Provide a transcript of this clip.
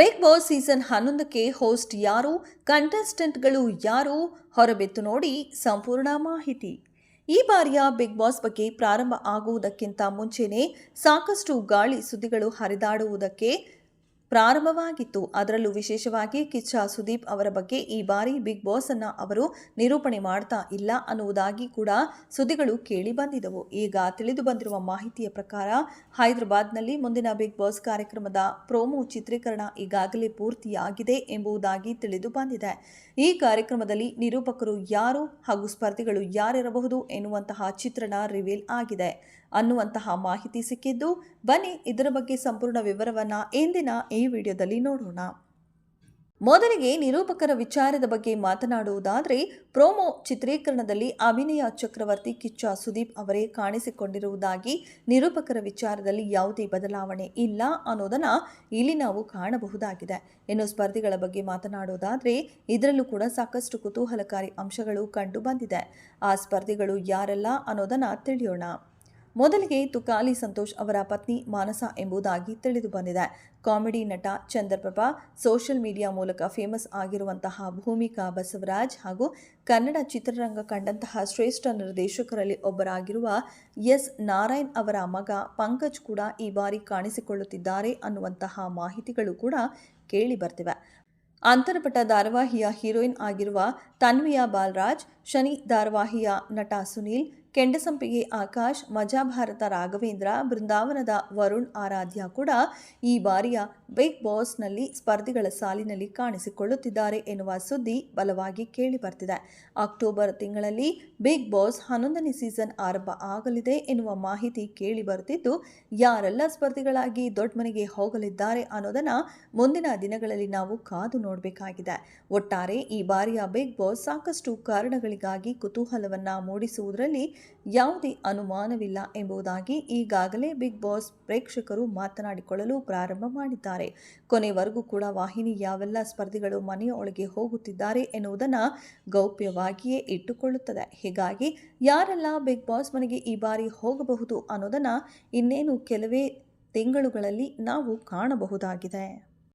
Big Boss season ಹನ್ನೊಂದಕ್ಕೆ host ಯಾರು? ಕಂಟೆಸ್ಟೆಂಟ್ಗಳು ಯಾರು? ಹೊರಬಿತ್ತು ನೋಡಿ ಸಂಪೂರ್ಣ ಮಾಹಿತಿ. ಈ ಬಾರಿಯ ಬಿಗ್ ಬಾಸ್ ಬಗ್ಗೆ ಪ್ರಾರಂಭ ಆಗುವುದಕ್ಕಿಂತ ಮುಂಚೆನೇ ಸಾಕಷ್ಟು ಗಾಳಿ ಸುದ್ದಿಗಳು ಹರಿದಾಡುವುದಕ್ಕೆ ಪ್ರಾರಂಭವಾಗಿತ್ತು. ಅದರಲ್ಲೂ ವಿಶೇಷವಾಗಿ ಕಿಚ್ಚ ಸುದೀಪ್ ಅವರ ಬಗ್ಗೆ ಈ ಬಾರಿ ಬಿಗ್ ಬಾಸ್ ಅನ್ನ ಅವರು ನಿರೂಪಣೆ ಮಾಡ್ತಾ ಇಲ್ಲ ಅನ್ನುವುದಾಗಿ ಕೂಡ ಸುದ್ದಿಗಳು ಕೇಳಿ ಬಂದಿದ್ದವು. ಈಗ ತಿಳಿದು ಬಂದಿರುವ ಮಾಹಿತಿಯ ಪ್ರಕಾರ ಹೈದರಾಬಾದ್ನಲ್ಲಿ ಮುಂದಿನ ಬಿಗ್ ಬಾಸ್ ಕಾರ್ಯಕ್ರಮದ ಪ್ರೋಮೋ ಚಿತ್ರೀಕರಣ ಈಗಾಗಲೇ ಪೂರ್ತಿಯಾಗಿದೆ ಎಂಬುದಾಗಿ ತಿಳಿದು ಬಂದಿದೆ. ಈ ಕಾರ್ಯಕ್ರಮದಲ್ಲಿ ನಿರೂಪಕರು ಯಾರು ಹಾಗೂ ಸ್ಪರ್ಧಿಗಳು ಯಾರಿರಬಹುದು ಎನ್ನುವಂತಹ ಚಿತ್ರಣ ರಿವೀಲ್ ಆಗಿದೆ. ಅನ್ನುವಂತಹ ಮಾಹಿತಿ ಸಿಕ್ಕಿದ್ದು, ಬನ್ನಿ ಇದರ ಬಗ್ಗೆ ಸಂಪೂರ್ಣ ವಿವರವನ್ನು ಇಂದಿನ ಈ ವಿಡಿಯೋದಲ್ಲಿ ನೋಡೋಣ. ಮೊದಲಿಗೆ ನಿರೂಪಕರ ವಿಚಾರದ ಬಗ್ಗೆ ಮಾತನಾಡುವುದಾದರೆ, ಪ್ರೋಮೋ ಚಿತ್ರೀಕರಣದಲ್ಲಿ ಅಭಿನಯ ಚಕ್ರವರ್ತಿ ಕಿಚ್ಚ ಸುದೀಪ್ ಅವರೇ ಕಾಣಿಸಿಕೊಂಡಿರುವುದಾಗಿ ನಿರೂಪಕರ ವಿಚಾರದಲ್ಲಿ ಯಾವುದೇ ಬದಲಾವಣೆ ಇಲ್ಲ ಅನ್ನೋದನ್ನ ಇಲ್ಲಿ ನಾವು ಕಾಣಬಹುದಾಗಿದೆ. ಇನ್ನು ಸ್ಪರ್ಧಿಗಳ ಬಗ್ಗೆ ಮಾತನಾಡುವುದಾದರೆ, ಇದರಲ್ಲೂ ಕೂಡ ಸಾಕಷ್ಟು ಕುತೂಹಲಕಾರಿ ಅಂಶಗಳು ಕಂಡು ಬಂದಿದೆ. ಆ ಸ್ಪರ್ಧಿಗಳು ಯಾರೆಲ್ಲ ಅನ್ನೋದನ್ನ ತಿಳಿಯೋಣ. ಮೊದಲಿಗೆ ತುಕಾಲಿ ಸಂತೋಷ್ ಅವರ ಪತ್ನಿ ಮಾನಸ ಎಂಬುದಾಗಿ ತಿಳಿದು ಬಂದಿದೆ. ಕಾಮಿಡಿ ನಟ ಚಂದ್ರಪ್ರಭಾ ಸೋಷಿಯಲ್ ಮೀಡಿಯಾ ಮೂಲಕ ಫೇಮಸ್ ಆಗಿರುವಂತಹ ಭೂಮಿಕಾ ಬಸವರಾಜ್ ಹಾಗೂ ಕನ್ನಡ ಚಿತ್ರರಂಗ ಕಂಡಂತಹ ಶ್ರೇಷ್ಠ ನಿರ್ದೇಶಕರಲ್ಲಿ ಒಬ್ಬರಾಗಿರುವ ಎಸ್. ನಾರಾಯಣ್ ಅವರ ಮಗ ಪಂಕಜ್ ಕೂಡ ಈ ಬಾರಿ ಕಾಣಿಸಿಕೊಳ್ಳುತ್ತಿದ್ದಾರೆ ಅನ್ನುವಂತಹ ಮಾಹಿತಿಗಳು ಕೂಡ ಕೇಳಿ ಬರ್ತಿವೆ. ಅಂತರಪಟ ಧಾರಾವಾಹಿಯ ಹೀರೋಯಿನ್ ಆಗಿರುವ ತನ್ವಿಯಾ ಬಾಲರಾಜ್, ಶನಿ ಧಾರಾವಾಹಿಯ ನಟ ಸುನೀಲ್ ಕೆಂಡಸಂಪಿಗೆ ಆಕಾಶ್ ಮಜಾ ಭಾರತ ರಾಘವೇಂದ್ರ, ಬೃಂದಾವನದ ವರುಣ್ ಆರಾಧ್ಯ ಕೂಡ ಈ ಬಾರಿಯ ಬಿಗ್ ಬಾಸ್ನಲ್ಲಿ ಸ್ಪರ್ಧಿಗಳ ಸಾಲಿನಲ್ಲಿ ಕಾಣಿಸಿಕೊಳ್ಳುತ್ತಿದ್ದಾರೆ ಎನ್ನುವ ಸುದ್ದಿ ಬಲವಾಗಿ ಕೇಳಿ ಬರ್ತಿದೆ. ಅಕ್ಟೋಬರ್ ತಿಂಗಳಲ್ಲಿ ಬಿಗ್ ಬಾಸ್ ಹನ್ನೊಂದನೇ ಸೀಸನ್ ಆರಂಭ ಆಗಲಿದೆ ಎನ್ನುವ ಮಾಹಿತಿ ಕೇಳಿ ಬರುತ್ತಿದ್ದು ಯಾರೆಲ್ಲ ಸ್ಪರ್ಧಿಗಳಾಗಿ ದೊಡ್ಡ ಮನೆಗೆ ಹೋಗಲಿದ್ದಾರೆ ಅನ್ನೋದನ್ನ ಮುಂದಿನ ದಿನಗಳಲ್ಲಿ ನಾವು ಕಾದು ನೋಡಬೇಕಾಗಿದೆ. ಒಟ್ಟಾರೆ ಈ ಬಾರಿಯ ಬಿಗ್ ಬಾಸ್ ಸಾಕಷ್ಟು ಕಾರಣಗಳಿಗಾಗಿ ಕುತೂಹಲವನ್ನ ಮೂಡಿಸುವುದರಲ್ಲಿ ಯಾವುದೇ ಅನುಮಾನವಿಲ್ಲ ಎಂಬುದಾಗಿ ಈಗಾಗಲೇ ಬಿಗ್ ಬಾಸ್ ಪ್ರೇಕ್ಷಕರು ಮಾತನಾಡಿಕೊಳ್ಳಲು ಪ್ರಾರಂಭ ಮಾಡಿದ್ದಾರೆ. ಕೊನೆವರೆಗೂ ಕೂಡ ವಾಹಿನಿ ಯಾವೆಲ್ಲ ಸ್ಪರ್ಧಿಗಳು ಮನೆಯೊಳಗೆ ಹೋಗುತ್ತಿದ್ದಾರೆ ಎನ್ನುವುದನ್ನು ಗೌಪ್ಯವಾಗಿಯೇ ಇಟ್ಟುಕೊಳ್ಳುತ್ತದೆ. ಹೀಗಾಗಿ ಯಾರೆಲ್ಲ ಬಿಗ್ ಬಾಸ್ ಮನೆಗೆ ಈ ಬಾರಿ ಹೋಗಬಹುದು ಅನ್ನೋದನ್ನು ಇನ್ನೇನು ಕೆಲವೇ ತಿಂಗಳುಗಳಲ್ಲಿ ನಾವು ಕಾಣಬಹುದಾಗಿದೆ.